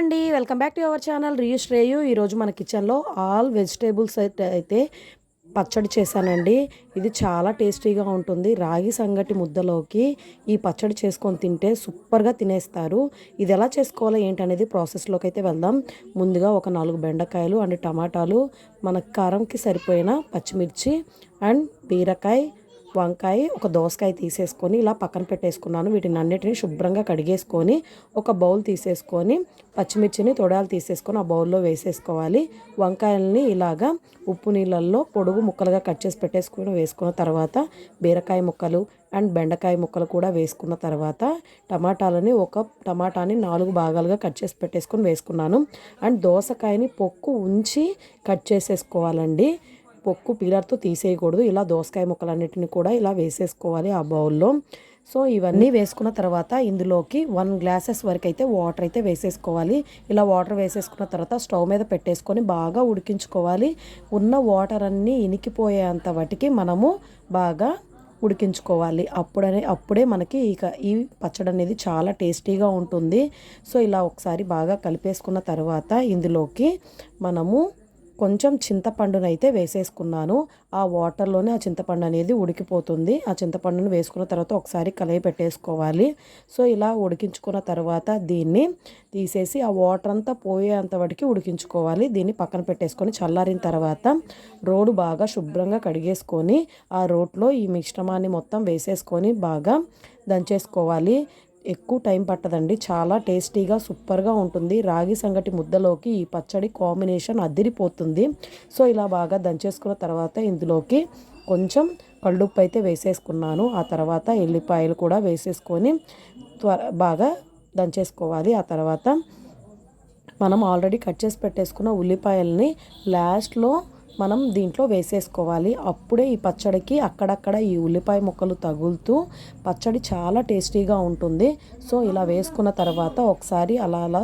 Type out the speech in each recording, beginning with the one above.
అండి. Welcome back to our channel. Riyu Shreyu. ఈరోజు మన కిచెన్లో ఆల్ వెజిటేబుల్స్ అయితే అయితే పచ్చడి చేశానండి. ఇది చాలా టేస్టీగా ఉంటుంది. రాగి సంగటి ముద్దలోకి ఈ పచ్చడి చేసుకొని తింటే సూపర్గా తినేస్తారు. ఇది ఎలా చేసుకోవాలో ఏంటనేది ప్రాసెస్లోకి అయితే వెళ్దాం. ముందుగా ఒక నాలుగు బెండకాయలు అండ్ టమాటాలు మన కారంకి సరిపోయిన పచ్చిమిర్చి అండ్ బీరకాయ వంకాయ ఒక దోసకాయ తీసేసుకొని ఇలా పక్కన పెట్టేసుకున్నాను. వీటిని అన్నిటిని శుభ్రంగా కడిగేసుకొని ఒక బౌల్ తీసేసుకొని పచ్చిమిర్చిని తొడాలు తీసేసుకొని ఆ బౌల్లో వేసేసుకోవాలి. వంకాయలని ఇలాగా ఉప్పు నీళ్ళల్లో పొడుగు ముక్కలుగా కట్ చేసి పెట్టేసుకొని వేసుకున్న తర్వాత బీరకాయ ముక్కలు అండ్ బెండకాయ ముక్కలు కూడా వేసుకున్న తర్వాత టమాటాలని ఒక టమాటాని నాలుగు భాగాలుగా కట్ చేసి పెట్టేసుకొని వేసుకున్నాను. అండ్ దోసకాయని పొక్కు ఉంచి కట్ చేసేసుకోవాలండి. పొక్కు పీలర్తో తీసేయకూడదు. ఇలా దోసకాయ ముక్కలన్నిటిని కూడా ఇలా వేసేసుకోవాలి ఆ బౌల్లో. సో ఇవన్నీ వేసుకున్న తర్వాత ఇందులోకి వన్ గ్లాసెస్ వరకు అయితే వాటర్ అయితే వేసేసుకోవాలి. ఇలా వాటర్ వేసేసుకున్న తర్వాత స్టవ్ మీద పెట్టేసుకొని బాగా ఉడికించుకోవాలి. ఉన్న వాటర్ అన్నీ ఇనికిపోయేంత వాటికి మనము బాగా ఉడికించుకోవాలి. అప్పుడనే అప్పుడే మనకి ఇక ఈ పచ్చడి అనేది చాలా టేస్టీగా ఉంటుంది. సో ఇలా ఒకసారి బాగా కలిపేసుకున్న తర్వాత ఇందులోకి మనము కొంచెం చింతపండునైతే వేసేసుకున్నాను. ఆ వాటర్లోనే ఆ చింతపండు అనేది ఉడికిపోతుంది. ఆ చింతపండును వేసుకున్న తర్వాత ఒకసారి కలయి పెట్టేసుకోవాలి. సో ఇలా ఉడికించుకున్న తర్వాత దీన్ని తీసేసి ఆ వాటర్ అంతా పోయేంత వరకు ఉడికించుకోవాలి. దీన్ని పక్కన పెట్టేసుకొని చల్లారిన తర్వాత రోడ్డు బాగా శుభ్రంగా కడిగేసుకొని ఆ రోట్లో ఈ మిశ్రమాన్ని మొత్తం వేసేసుకొని బాగా దంచేసుకోవాలి. ఎక్కువ టైం పట్టదండి. చాలా టేస్టీగా సూపర్గా ఉంటుంది. రాగి సంగటి ముద్దలోకి ఈ పచ్చడి కాంబినేషన్ అదిరిపోతుంది. సో ఇలా బాగా దంచేసుకున్న తర్వాత ఇందులోకి కొంచెం కళ్ళుప్పు అయితే వేసేసుకున్నాను. ఆ తర్వాత ఎల్లిపాయలు కూడా వేసేసుకొని త్వర బాగా దంచేసుకోవాలి. ఆ తర్వాత మనం ఆల్రెడీ కట్ చేసి పెట్టేసుకున్న ఉల్లిపాయల్ని లాస్ట్లో మనం దీంట్లో వేసేసుకోవాలి. అప్పుడే ఈ పచ్చడికి అక్కడక్కడ ఈ ఉల్లిపాయ ముక్కలు తగులుతూ పచ్చడి చాలా టేస్టీగా ఉంటుంది. సో ఇలా వేసుకున్న తర్వాత ఒకసారి అలా అలా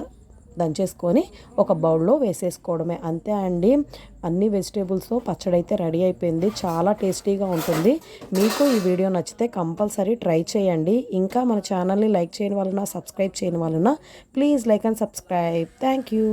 దంచేసుకొని ఒక బౌల్లో వేసేసుకోవడమే. అంతే అండి. అన్ని వెజిటేబుల్స్తో పచ్చడి అయితే రెడీ అయిపోయింది. చాలా టేస్టీగా ఉంటుంది. మీకు ఈ వీడియో నచ్చితే కంపల్సరీ ట్రై చేయండి. ఇంకా మన ఛానల్ని లైక్ చేయని వలన సబ్స్క్రైబ్ చేయని వలన please like and subscribe. Thank you.